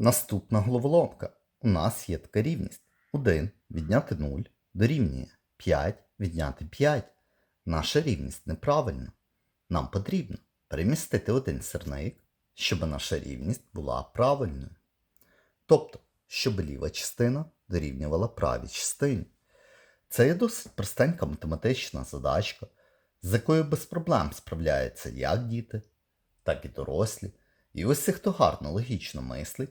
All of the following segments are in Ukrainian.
Наступна головоломка. У нас є така рівність. 1 відняти 0 дорівнює 5 відняти 5. Наша рівність неправильна. Нам потрібно перемістити один сірник, щоб наша рівність була правильною. Тобто, щоб ліва частина дорівнювала правій частині. Це є досить простенька математична задачка, з якою без проблем справляються як діти, так і дорослі. І усі, хто гарно логічно мислить,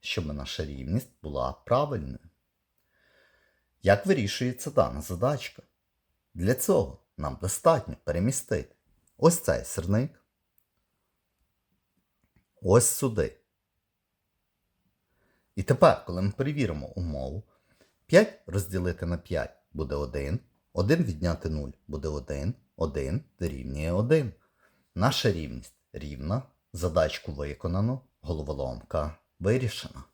щоб наша рівність була правильною. Як вирішується дана задачка? Для цього нам достатньо перемістити ось цей сирник, ось сюди. І тепер, коли ми перевіримо умову, 5 розділити на 5 буде 1, 1 відняти 0 буде 1, 1 дорівнює 1. Наша рівність рівна, задачку виконано, головоломка вирішена.